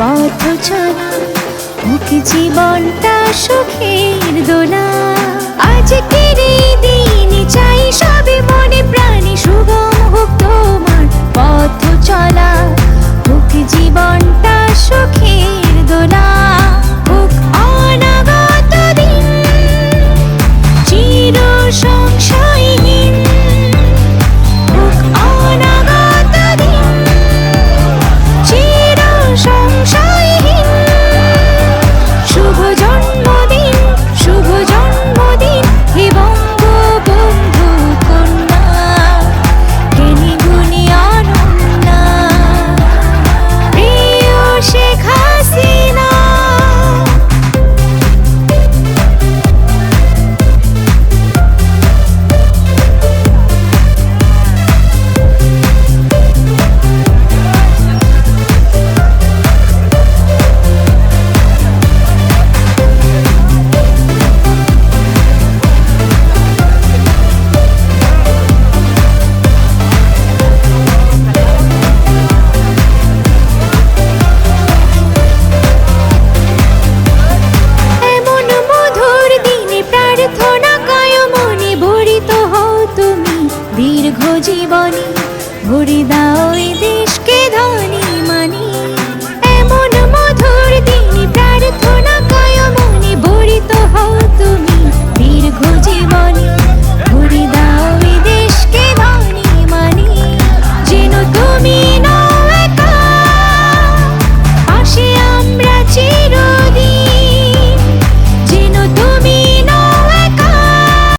পথ চলা জীবনটা সুখের দোলা। ভরি দাও এই দেশকে ধনী মানি।